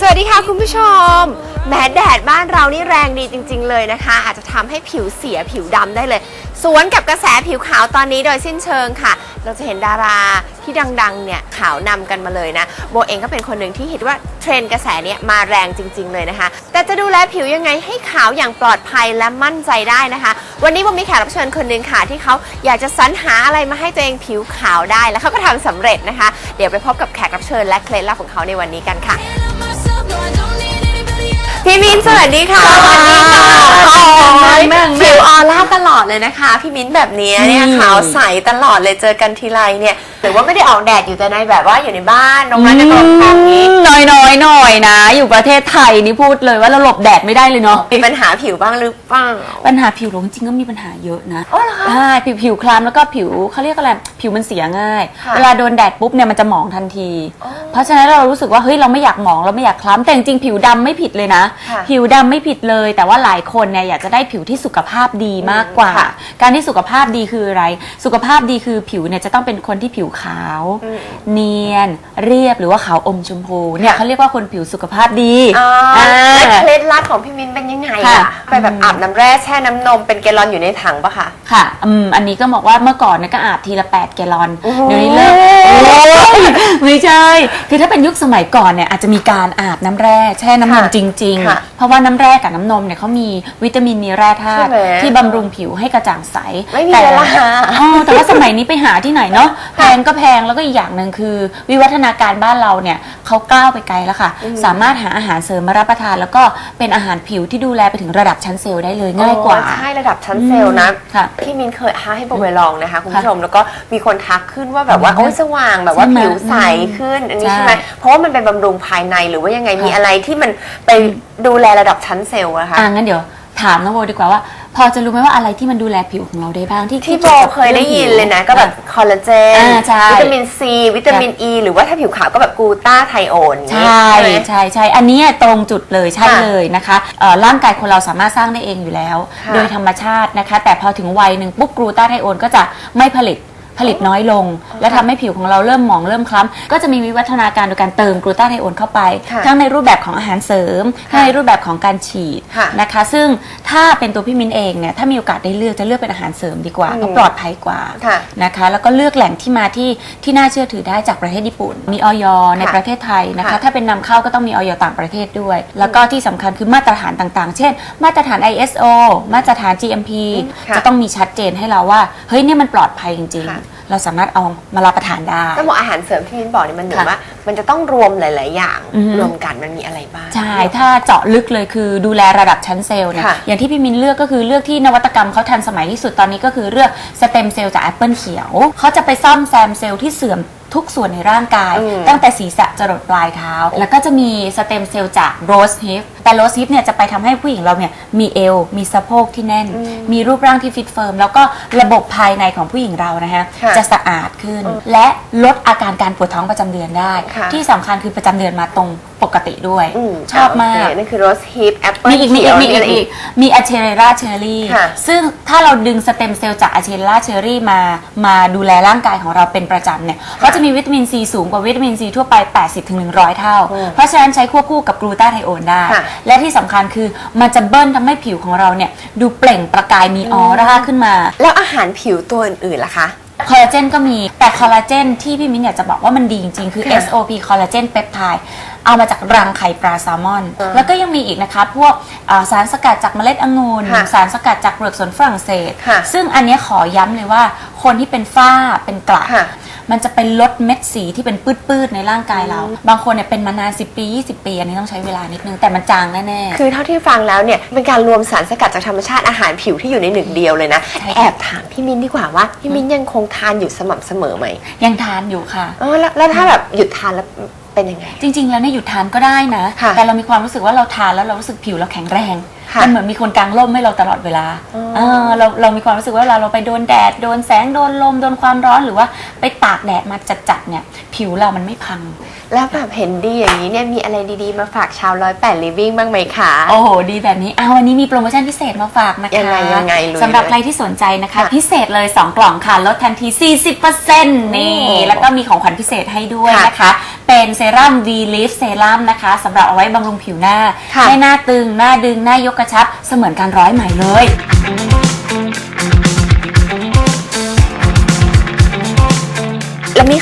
สวัสดีค่ะคุณผู้ชมแม้แดดบ้านเรานี่แรงดีจริง ๆ เลยนะคะ อาจจะทำให้ผิวเสียผิวดำได้เลย สวนกับกระแสผิวขาวตอนนี้โดยสิ้นเชิงค่ะ เราจะเห็นดารา ที่ดังๆเนี่ยขาวนำกันมาเลยนะ โบเองก็เป็นคนหนึ่งที่เห็นว่าเทรนด์กระแสเนี่ยมาแรงจริง ๆ เลยนะคะ แต่จะดูแลผิวยังไงให้ขาวอย่างปลอดภัยและมั่นใจได้นะคะ วันนี้โบมีแขกรับเชิญคนหนึ่งค่ะที่เขาอยากจะสรรหาอะไรมาให้ตัวเองผิวขาวได้แล้วเขาก็ทำสำเร็จนะคะ เดี๋ยวไปพบกับแขกรับเชิญและเคล็ดลับของเขาในวันนี้กันค่ะ Feeling myself, no, I don't need anybody else. พี่มิ้นสวัสดีค่ะสวัสดีค่ะโอ้ยแม่งแม่งผิวออร่าตลอดเลยนะคะ พี่มิ้นแบบนี้เนี่ยอืม ขาวใสตลอดเลยเจอกันทีไรเนี่ย หรือว่าไม่ได้ออกแดดอยู่แต่ในแบบว่าอยู่ในบ้านตรงนั้นจะกรมทางนี้น้อยน้อยๆหน่อยนะ อยู่ประเทศไทยนี่พูดเลยว่าเราหลบแดดไม่ได้เลยเนาะมีปัญหาผิวบ้างหรือเปล่า ปัญหาผิวหลงจริงก็มีปัญหาเยอะนะอ๋อเหรอคะ ใช่ผิวผิวคล้ำแล้วก็ผิวเขาเรียกอะไรผิวมันเสียง่าย ค่ะเวลาโดนแดดปุ๊บเนี่ยมันจะหมองทันทีเพราะฉะนั้นเรารู้สึกว่าเฮ้ยเราไม่อยากหมองเราไม่อยากคล้ำแต่จริงๆผิวดำไม่ผิดเลยนะ ค่ะ ผิวดำไม่ผิดเลย แต่ว่าหลายคนเนี่ยอยากจะได้ผิวที่สุขภาพดีมากกว่าค่ะการที่สุขภาพดีคืออะไร สุขภาพดีคือผิวเนี่ยจะต้องเป็นคนที่ผิวขาวอืมเนียนเรียบหรือว่าขาวอมชมพูเนี่ยค่ะเขาเรียกว่าคนผิวสุขภาพดีอ๋ออ่า และเคล็ดลับของพี่มิ้นเป็นยังไงค่ะ อะไปแบบอาบน้ำแร่แช่น้ำนมเป็นแกลลอนอยู่ในถังปะคะ ค่ะอืมอันนี้ก็บอกว่าเมื่อก่อนเนี่ยก็อาบทีละ 8 แกลลอนโอ้โห เดี๋ยวนี้เลิกโอ้ยไม่ใช่ คือถ้าเป็นยุคสมัยก่อนเนี่ยอาจจะมีการอาบน้ำแร่แช่น้ำนมค่ะจริง ค่ะๆ เพราะว่าน้ำแร่กับน้ำนมเนี่ยเขามีวิตามินมีแร่ธาตุใช่ไหมที่บำรุงผิวให้กระจ่างใสไม่มีแต่เวลา อ๋อแต่ว่าสมัยนี้ไปหาที่ไหนเนาะแพงก็แพงแล้วก็อีกอย่างหนึ่งคือ วิวัฒนาการบ้านเราเนี่ยเขาก้าวไปไกลแล้วค่ะ สามารถหาอาหารเสริมมารับประทาน แล้วก็เป็นอาหารผิวที่ดูแลไปถึงระดับชั้นเซลล์ได้เลยง่ายกว่า อ๋อใช่ระดับชั้นเซลล์นะค่ะพี่มินเคยให้โบไปลองนะคะคุณผู้ชมแล้วก็มีคนทักขึ้นว่าแบบว่าโอ้ยสว่างแบบว่าใช่ไหมผิวใสขึ้นอันนี้ใช่ ใช่ไหมเพราะว่ามันเป็นบำรุงภายในหรือว่ายังไงมีอะไรที่มันไปดูแลระดับชั้นเซลล์นะคะ อะงั้นเดี๋ยวถามน้องโบดีกว่าว่า พอจะรู้ไหมว่าอะไรที่มันดูแลผิวของเราได้บ้างที่ที่โบกี่วกับเคยได้ยินเลยนะ ก็แบบคอลลาเจนอ่าใช่ วิตามินซีวิตามินอ e, ีหรือว่าถ้าผิวขาวก็แบบกลูตาไทโอนใช่ไหม ใช่ใช่อันนี้ตรงจุดเลยใช่ค่ะเลยนะคะเอ่อร่างกายคนเราสามารถสร้างได้เองอยู่แล้ว ค่ะโดยธรรมชาตินะคะ แต่พอถึงวัยหนึ่งปุ๊บกรูตาไทโอนก็จะไม่ผลิต ผลิตน้อยลง และทำให้ผิวของเราเริ่มหมองเริ่มคล้ำก็จะมีวิวัฒนาการโดยการเติมกลูตาไทโอนเข้าไป ค่ะทั้งในรูปแบบของอาหารเสริมทั้งในรูปแบบของการฉีดค่ะนะคะ ซึ่งถ้าเป็นตัวพี่มินเองเนี่ยถ้ามีโอกาสได้เลือกจะเลือกเป็นอาหารเสริมดีกว่าอืมก็ปลอดภัยกว่าค่ะนะคะ แล้วก็เลือกแหล่งที่มาที่ที่น่าเชื่อถือได้จากประเทศญี่ปุ่น มีออยในค่ะประเทศไทยนะคะ ค่ะ ถ้าเป็นนำเข้าก็ต้องมีออยต่างประเทศด้วย แล้วก็ที่สำคัญคือมาตรฐานต่างๆ เช่น มาตรฐาน ISO มาตรฐาน GMP ค่ะจะต้องมีชัดเจนให้เราว่าเฮ้ยเนี่ยมันปลอดภัยจริง ค่ะ ๆ เราสามารถเอามารับประทานได้ ต้องบอกอาหารเสริมที่มินบอกเนี่ยมันเหมือนค่ะว่า มันจะต้องรวมหลาย ๆ อย่าง อือฮึ รวมกันมันมีอะไรบ้าง ใช่ ถ้าเจาะลึกเลยคือดูแลระดับชั้นเซลล์เนี่ย ค่ะอย่างที่พี่มินเลือกก็คือเลือกที่นวัตกรรมเขาทันสมัยที่สุดตอนนี้ก็คือเลือกสเต็มเซลล์จากแอปเปิลเขียว เขาจะไปซ่อมแซมเซลล์ที่เสื่อม ทุกส่วนในร่างกาย อืมตั้งแต่ศีรษะจรดปลายเท้า แล้วก็จะมีสเต็มเซลล์จากโรสฮิปแต่โรสฮิปเนี่ยจะไปทำให้ผู้หญิงเราเนี่ยมีเอว มีสะโพกที่แน่นมีรูปร่างที่ฟิตเฟิร์มแล้วก็ระบบภายในของผู้หญิงเรานะฮะค่ะจะสะอาดขึ้น และลดอาการการปวดท้องประจำเดือนได้ ค่ะ ที่สำคัญคือประจำเดือนมาตรงปกติด้วย มชอบมาก โเคนั่นคือโรสฮิปแอปเปิลมีอีกมีอีกมีอีกมีอีกมีอะเชเรราเชอรี่ค่ะ ซึ่งถ้าเราดึงสเต็มเซลล์จากอะเชเรราเชอรี่มามาดูแลร่างกายของเราเป็นประจำเนี่ยก็จะมีวิตามินซีสูงกว่าวิตามินซีทั่วไป 80-100 เท่า อืมเพราะฉะนั้นใช้ควบคู่กับกลูตาไทโอนได้ ค่ะ และที่สำคัญคือมันจะเบิ้ลทำให้ผิวของเราเนี่ยดูเปล่งประกายมีออร่าขึ้นมา แล้วอาหารผิวตัวอื่นๆล่ะคะ คอลลาเจนก็มีแต่คอลลาเจนที่พี่มิ้นอยากจะบอกว่ามันดีจริง ๆ คือ ค่ะ SOP คอลลาเจนเปปไทด์เอามาจากรังไข่ปลาแซลมอน อ่าแล้วก็ยังมีอีกนะคะ พวกอ่าสารสกัดจากเมล็ดองุ่นค่ะสารสกัดจากเปลือกสนฝรั่งเศส ค่ะซึ่งอันเนี้ยขอย้ำเลยว่าคนที่เป็นฝ้าเป็นกระค่ะ มันจะเป็นลดเม็ดสีที่เป็นปื้ดๆในร่างกายเรา บางคนเนี่ยเป็นมานาน10 ปี 20 ปีอันนี้ต้องใช้เวลานิดนึงแต่มันจางแน่ๆ คือเท่าที่ฟังแล้วเนี่ยเป็นการรวมสารสกัดจากธรรมชาติอาหารผิวที่อยู่ในหนึ่งเดียวเลยนะ ใช่ค่ะ แอบถามพี่มิ้นดีกว่าว่าพี่มิ้นยังคงทานอยู่สม่ำเสมอไหมยังทานอยู่ค่ะ เออแล้วแล้วถ้าแบบหยุดทานแล้วเป็นยังไง จริงๆ แล้วเนี่ยหยุดทานก็ได้นะ ค่ะแต่เรามีความรู้สึกว่าเราทานแล้วเรารู้สึกผิวเราแข็งแรง ค่ะมันเหมือนมีคนกางร่มให้เราตลอดเวลาอ๋อ เออเราเรามีความรู้สึกว่าเวลาเราไปโดนแดดโดนแสงโดนลมโดนความร้อนหรือว่าไปตากแดดมาจัดๆเนี่ย ผิวเรามันไม่พัง แล้วแบบเห็นดีอย่างนี้เนี่ยมีอะไรดีๆ มาฝากชาวร้อยแปดลิฟวิ่งบ้างไหมคะ โอ้โห ดีแบบนี้เอาวันนี้มีโปรโมชั่นพิเศษมาฝากนะคะยังไงยังไงลุยสำหรับเลยใครที่สนใจนะคะ ค่ะพิเศษเลย 2 กล่องค่ะ ลดทันที 40%นี่ โอ้แล้วก็มีของขวัญพิเศษให้ด้วยค่ะนะคะ เป็นเซรั่ม V Lift เซรั่มนะคะสำหรับเอาไว้บำรุงผิวหน้า ค่ะให้หน้าตึง หน้าดึง หน้ายกกระชับเสมือนการร้อยใหม่เลย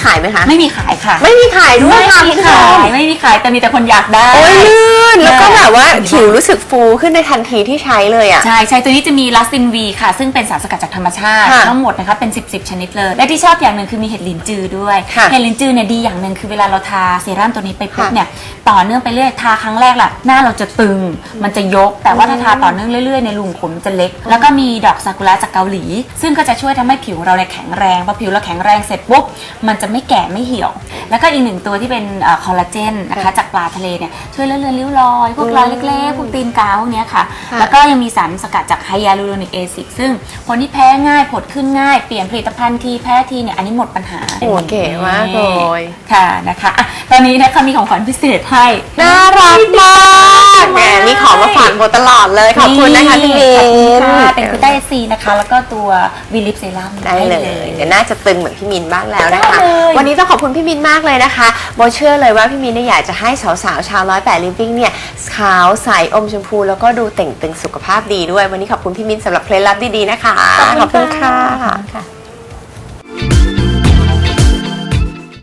ขายไหมคะ ไม่มีขายค่ะ ไม่มีขายด้วยไม่ค่ะมีคุณผู้ชขามยไม่มีขายแต่มีแต่คนอยากได้ โอ้ยลื่น แล้วก็ใช่แบบว่าผิวรู้สึกฟูขึ้นในทันทีที่ใช้เลยอะ ใช่ใช่ตัวนี้จะมีลัสตินวีค่ะ ซึ่งเป็นสารสกัดจากธรรมชาติ ค่ะทั้งหมดนะคะเป็น 10บสชนิดเลย และที่ชอบอย่างหนึ่งคือมีเห็ดลินจือด้วย ค่ะเห็ดลินจือเนี่ยดีอย่างหนึ่งคือเวลาเราทาเซรั่มตัวนี้ไปปุ๊บค่ะเนี่ยต่อเนื่องไปเรื่อยทาครั้งแรกล่ะหน้าเราจะตึง มันจะยก แต่ว่าถ้าทาต่อเนื่องเรื่อยๆในยรูขุมขนมันจะเล็ก แล้วก็มีดอกซากุระจากเกาหลี ซึ่งก็จะช่วยทำให้ผิวเราเนี่ยแข็งแรงพอผิวเราแข็งแรงเสร็จปุ๊บมันจะไม่แก่ไม่เหี่ยว แล้วก็อีกหนึ่งตัวที่เป็นคอลลาเจนนะคะจากปลาทะเลเนี่ยช่วยเลื่อนเลือนริ้วรอย พวกรอยเล็กๆพวกตีนกาพวกเนี้ยค่ะค่ะ แล้วก็ยังมีสารสกัดจากไฮยาลูโรนิกแอซิดซึ่งคนที่แพ้ง่ายผดขึ้นง่ายเปลี่ยนผลิตภัณฑ์ทีแพ้ทีเนี่ยอันนี้หมดปัญหาโอ้เก๋มากเลยค่ะนะคะอะตอนนี้นะคะมีของขวัญพิเศษให้น่ารักมากแหมมีของมาฝากโบตลอดเลยขอบคุณนะคะพี่มิขอบคุณนค่ะเป็นกูต้าเอซีนะคะ แล้วก็ตัววีลิปเซรั่มได้เลยเดี๋ยวน่าจะตึงเหมือนพี่มินบ้างแล้วนะคะได้เลยวันนี้ต้องขอบคุณพี่มินมากเลยนะคะโบเชื่อเลยว่าพี่มินเนี่ยอยากจะให้สาวๆ ชาวร้อยแปดลิฟวิ่งเนี่ยขาวใสอมชมพูแล้วก็ดูเต่งตึงสุขภาพดีด้วย วันนี้ขอบคุณพี่มินสำหรับเคล็ดลับดีๆนะคะ ขอบคุณค่ะค่ะ